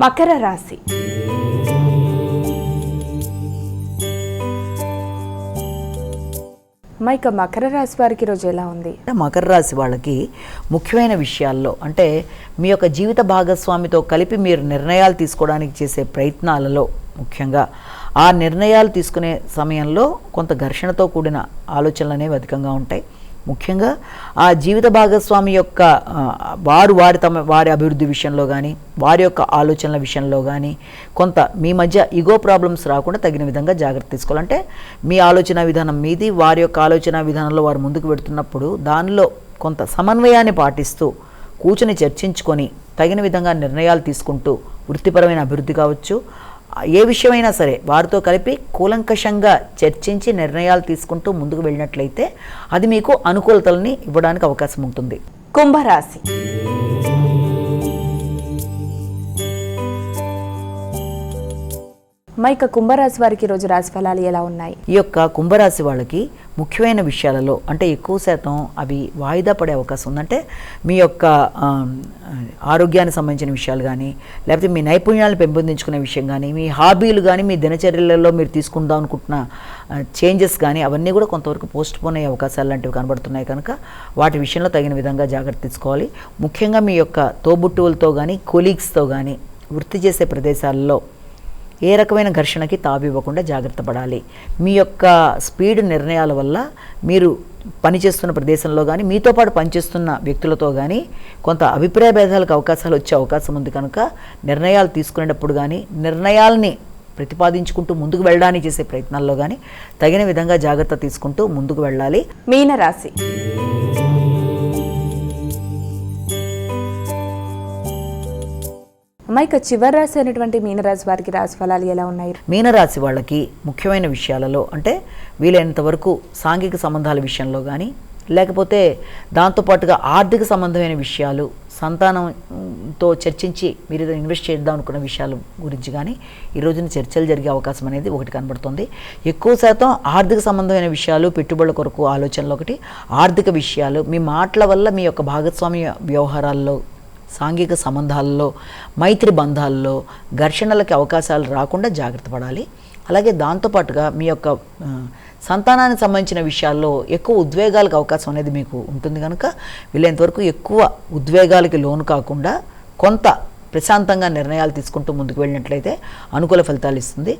మకర రాశి. అమ్మా, ఇక మకర రాశి వారికి రోజు ఎలా ఉంది? మకర రాశి వాళ్ళకి ముఖ్యమైన విషయాల్లో అంటే మీ యొక్క జీవిత భాగస్వామితో కలిపి మీరు నిర్ణయాలు తీసుకోవడానికి చేసే ప్రయత్నాలలో ముఖ్యంగా ఆ నిర్ణయాలు తీసుకునే సమయంలో కొంత ఘర్షణతో కూడిన ఆలోచనలు అనేవి అధికంగా ఉంటాయి. ముఖ్యంగా ఆ జీవిత భాగస్వామి యొక్క వారు వారి తమ వారి అభివృద్ధి విషయంలో కానీ వారి యొక్క ఆలోచనల విషయంలో కానీ కొంత మీ మధ్య ఇగో ప్రాబ్లమ్స్ రాకుండా తగిన విధంగా జాగ్రత్త తీసుకోవాలంటే మీ ఆలోచన విధానం మీది వారి యొక్క ఆలోచన విధానంలో వారు ముందుకు పెడుతున్నప్పుడు దానిలో కొంత సమన్వయాన్ని పాటిస్తూ కూర్చొని చర్చించుకొని తగిన విధంగా నిర్ణయాలు తీసుకుంటూ వృత్తిపరమైన అభివృద్ధి కావచ్చు ఏ విషయమైనా సరే వారితో కలిపి కూలంకషంగా చర్చించి నిర్ణయాలు తీసుకుంటూ ముందుకు వెళ్ళినట్లయితే అది మీకు అనుకూలతల్ని ఇవ్వడానికి అవకాశం ఉంటుంది. కుంభరాశి. మా ఇక కుంభరాశి వారికి ఈరోజు రాశి ఫలాలు ఎలా ఉన్నాయి? ఈ యొక్క కుంభరాశి వాళ్ళకి ముఖ్యమైన విషయాలలో అంటే ఎక్కువ శాతం అవి వాయిదా పడే అవకాశం ఉందంటే మీ యొక్క ఆరోగ్యానికి సంబంధించిన విషయాలు కానీ లేకపోతే మీ నైపుణ్యాలను పెంపొందించుకునే విషయం కానీ మీ హాబీలు కానీ మీ దినచర్యలలో మీరు తీసుకుందాం అనుకుంటున్న చేంజెస్ కానీ అవన్నీ కూడా కొంతవరకు పోస్ట్ పోన్ అయ్యే అవకాశాలు లాంటివి కనబడుతున్నాయి. కనుక వాటి విషయంలో తగిన విధంగా జాగ్రత్త తీసుకోవాలి. ముఖ్యంగా మీ యొక్క తోబుట్టువులతో కానీ కొలీగ్స్తో కానీ వృత్తి చేసే ప్రదేశాల్లో ఏ రకమైన ఘర్షణకి తావివ్వకుండా జాగ్రత్త పడాలి. మీ యొక్క స్పీడ్ నిర్ణయాల వల్ల మీరు పనిచేస్తున్న ప్రదేశంలో కానీ మీతో పాటు పనిచేస్తున్న వ్యక్తులతో కానీ కొంత అభిప్రాయ భేదాలకు అవకాశాలు వచ్చే అవకాశం ఉంది కనుక నిర్ణయాలు తీసుకునేటప్పుడు కానీ నిర్ణయాల్ని ప్రతిపాదించుకుంటూ ముందుకు వెళ్ళడానికి చేసే ప్రయత్నాల్లో కానీ తగిన విధంగా జాగ్రత్త తీసుకుంటూ ముందుకు వెళ్ళాలి. మీనరాశి. ఇక చివరి రాశి అయినటువంటి మీనరాశి వారికి రాశి ఫలాలు ఎలా ఉన్నాయి? మీనరాశి వాళ్ళకి ముఖ్యమైన విషయాలలో అంటే వీలైనంత వరకు సాంఘిక సంబంధాల విషయంలో కానీ లేకపోతే దాంతోపాటుగా ఆర్థిక సంబంధమైన విషయాలు సంతానంతో చర్చించి మీరు ఏదైనా ఇన్వెస్ట్ చేద్దాం అనుకున్న విషయాల గురించి కానీ ఈ రోజున చర్చలు జరిగే అవకాశం అనేది ఒకటి కనబడుతుంది. ఎక్కువ శాతం ఆర్థిక సంబంధమైన విషయాలు పెట్టుబడుల కొరకు ఆలోచనలు ఒకటి. ఆర్థిక విషయాలు మీ మాటల వల్ల మీ యొక్క భాగస్వామ్య వ్యవహారాల్లో సాంఘిక సంబంధాల్లో మైత్రి బంధాల్లో ఘర్షణలకి అవకాశాలు రాకుండా జాగ్రత్త పడాలి. అలాగే దాంతోపాటుగా మీ యొక్క సంతానానికి సంబంధించిన విషయాల్లో ఎక్కువ ఉద్వేగాలకు అవకాశం అనేది మీకు ఉంటుంది కనుక వీలైనంతవరకు ఎక్కువ ఉద్వేగాలకి లోను కాకుండా కొంత ప్రశాంతంగా నిర్ణయాలు తీసుకుంటూ ముందుకు వెళ్ళినట్లయితే అనుకూల ఫలితాలు ఇస్తుంది.